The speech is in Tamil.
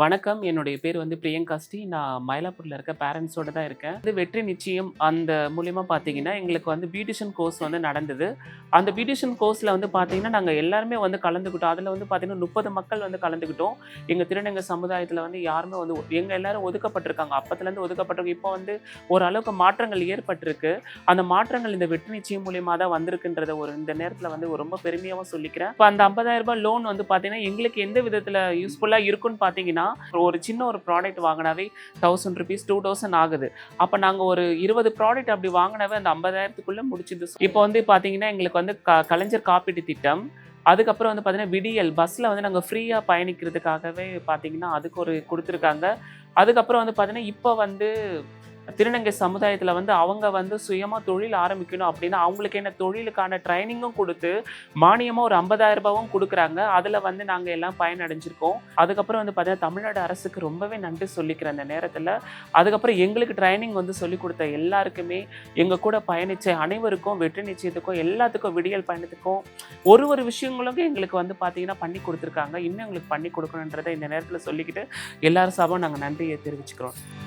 வணக்கம். என்னுடைய பேர் வந்து பிரியங்கா ஸ்ரீ. நான் மயிலாப்பூரில் இருக்க பேரண்ட்ஸோட தான் இருக்கேன். இது வெற்றி நிச்சயம் அந்த மூலியமாக பார்த்தீங்கன்னா எங்களுக்கு வந்து பியூட்டிஷியன் கோர்ஸ் வந்து நடந்தது. அந்த பியூட்டிஷியன் கோர்ஸில் வந்து பார்த்தீங்கன்னா நாங்கள் எல்லாருமே வந்து கலந்துக்கிட்டோம். அதில் வந்து பார்த்தீங்கன்னா முப்பது மக்கள் வந்து கலந்துக்கிட்டோம். எங்கள் திருநங்கை சமுதாயத்தில் வந்து யாருமே வந்து எங்கள் எல்லாரும் ஒதுக்கப்பட்டிருக்காங்க. அப்பத்துலேருந்து ஒதுக்கப்பட்டிருக்கு இப்போ வந்து ஓரளவுக்கு மாற்றங்கள் ஏற்பட்டிருக்கு. அந்த மாற்றங்கள் இந்த வெற்றி நிச்சயம் மூலியமாக தான் வந்திருக்குன்றத ஒரு இந்த நேரத்தில் வந்து ரொம்ப பெருமையாகவும் சொல்லிக்கிறேன். இப்போ அந்த 50000 ரூபாய் லோன் வந்து பார்த்தீங்கன்னா எங்களுக்கு எந்த விதத்தில் யூஸ்ஃபுல்லாக இருக்குன்னு பார்த்தீங்கன்னா ஒரு சின்ன ஒரு ப்ராடக்ட் வாங்கினாவே தௌசண்ட் ருபீஸ் டூ தௌசண்ட் ஆகுது. அப்போ நாங்கள் ஒரு இருபது ப்ராடக்ட் அப்படி வாங்கினாவே அந்த ஐம்பதாயிரத்துக்குள்ளே முடிச்சுது இப்போ வந்து பார்த்தீங்கன்னா எங்களுக்கு வந்து க கலைஞர் காப்பீட்டு திட்டம். அதுக்கப்புறம் வந்து பார்த்தீங்கன்னா விடியல் பஸ்ஸில் வந்து நாங்கள் ஃப்ரீயாக பயணிக்கிறதுக்காகவே பார்த்தீங்கன்னா அதுக்கு ஒரு கொடுத்துருக்காங்க. அதுக்கப்புறம் வந்து பார்த்தீங்கன்னா இப்போ வந்து திருநங்கை சமுதாயத்தில் வந்து அவங்க வந்து சுயமாக தொழில் ஆரம்பிக்கணும் அப்படின்னா அவங்களுக்கு என்ன தொழிலுக்கான ட்ரைனிங்கும் கொடுத்து மானியமாக ஒரு 50000 ரூபாவும் கொடுக்குறாங்க. அதில் வந்து நாங்கள் எல்லாம் பயனடைஞ்சிருக்கோம். அதுக்கப்புறம் வந்து பார்த்தீங்கன்னா தமிழ்நாடு அரசுக்கு ரொம்பவே நன்றி சொல்லிக்கிறேன் அந்த நேரத்தில். அதுக்கப்புறம் எங்களுக்கு ட்ரைனிங் வந்து சொல்லி கொடுத்த எல்லாருக்குமே எங்கள் கூட பயணித்த அனைவருக்கும் வெற்றி நிச்சயத்துக்கும் எல்லாத்துக்கும் விடியல் பயணத்துக்கும் ஒரு ஒரு விஷயங்களும் எங்களுக்கு வந்து பார்த்தீங்கன்னா பண்ணி கொடுத்துருக்காங்க. இன்னும் எங்களுக்கு பண்ணி கொடுக்கணுன்றதை இந்த நேரத்தில் சொல்லிக்கிட்டு எல்லாரும் சாபம் நாங்கள் நன்றியை தெரிவிச்சுக்கிறோம்.